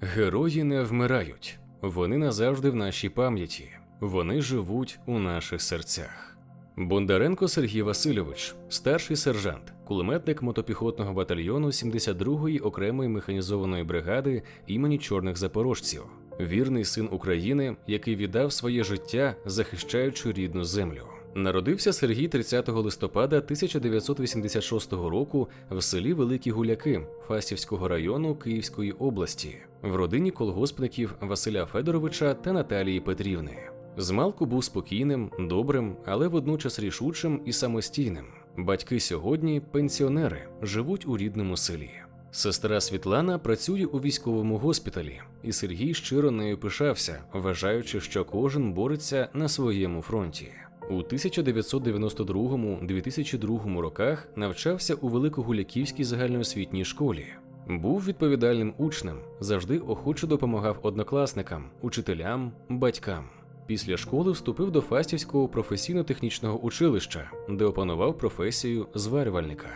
Герої не вмирають, вони назавжди в нашій пам'яті, вони живуть у наших серцях. Бондаренко Сергій Васильович, старший сержант, кулеметник мотопіхотного батальйону 72-ї окремої механізованої бригади імені чорних запорожців, вірний син України, який віддав своє життя, захищаючи рідну землю. Народився Сергій 30 листопада 1986 року в селі Великі Гуляки Фастівського району Київської області, в родині колгоспників Василя Федоровича та Наталії Петрівни. Змалку був спокійним, добрим, але водночас рішучим і самостійним. Батьки сьогодні пенсіонери, живуть у рідному селі. Сестра Світлана працює у військовому госпіталі, і Сергій щиро нею пишався, вважаючи, що кожен бореться на своєму фронті. У 1992-2002 роках навчався у Великогуляківській загальноосвітній школі. Був відповідальним учнем, завжди охоче допомагав однокласникам, учителям, батькам. Після школи вступив до Фастівського професійно-технічного училища, де опанував професію зварювальника.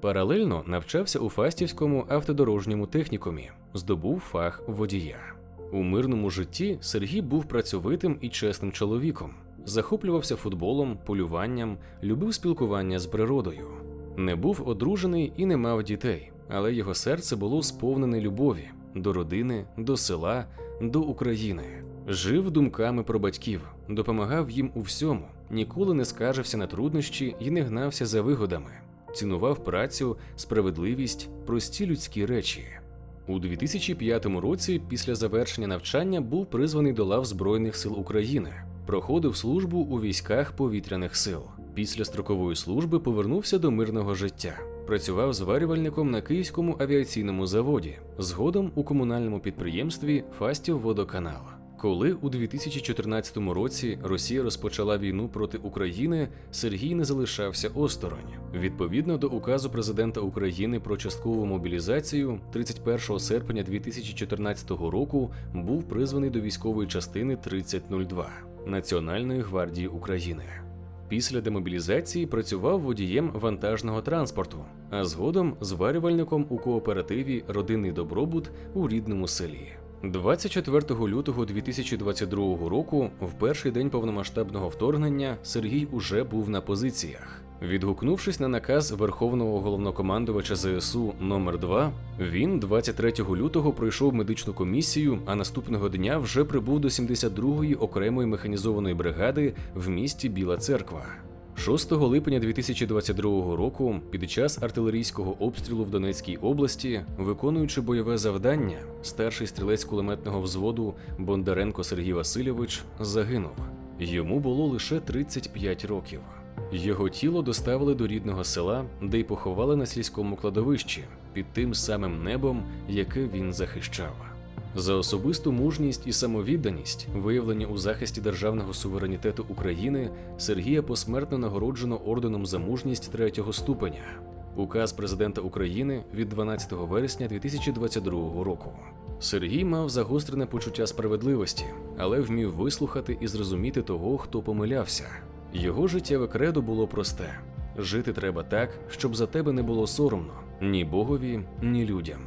Паралельно навчався у Фастівському автодорожньому технікумі, здобув фах водія. У мирному житті Сергій був працьовитим і чесним чоловіком, захоплювався футболом, полюванням, любив спілкування з природою. Не був одружений і не мав дітей, але його серце було сповнене любові до родини, до села, до України. Жив думками про батьків, допомагав їм у всьому, ніколи не скаржився на труднощі і не гнався за вигодами, цінував працю, справедливість, прості людські речі. У 2005 році, після завершення навчання, був призваний до лав Збройних сил України, проходив службу у військах повітряних сил. Після строкової служби повернувся до мирного життя. Працював зварювальником на Київському авіаційному заводі, згодом у комунальному підприємстві Фастів Водоканал. Коли у 2014 році Росія розпочала війну проти України, Сергій не залишався осторонь. Відповідно до указу президента України про часткову мобілізацію, 31 серпня 2014 року був призваний до військової частини 3002 Національної гвардії України. Після демобілізації працював водієм вантажного транспорту, а згодом зварювальником у кооперативі Родинний добробут у рідному селі. 24 лютого 2022 року, в перший день повномасштабного вторгнення, Сергій уже був на позиціях. Відгукнувшись на наказ Верховного головнокомандувача ЗСУ номер 2 він 23 лютого пройшов медичну комісію, а наступного дня вже прибув до 72-ї окремої механізованої бригади в місті Біла Церква. 6 липня 2022 року, під час артилерійського обстрілу в Донецькій області, виконуючи бойове завдання, старший стрілець кулеметного взводу Бондаренко Сергій Васильович загинув. Йому було лише 35 років. Його тіло доставили до рідного села, де й поховали на сільському кладовищі під тим самим небом, яке він захищав. За особисту мужність і самовідданість, виявлені у захисті державного суверенітету України, Сергія посмертно нагороджено орденом за мужність третього ступеня. Указ президента України від 12 вересня 2022 року. Сергій мав загострене почуття справедливості, але вмів вислухати і зрозуміти того, хто помилявся. Його життєве кредо було просте: жити треба так, щоб за тебе не було соромно ні Богові, ні людям.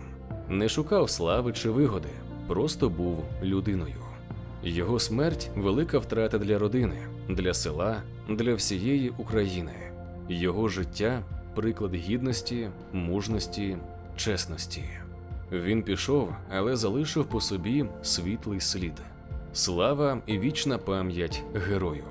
Не шукав слави чи вигоди, просто був людиною. Його смерть велика втрата для родини, для села, для всієї України. Його життя приклад гідності, мужності, чесності. Він пішов, але залишив по собі світлий слід. Слава і вічна пам'ять герою.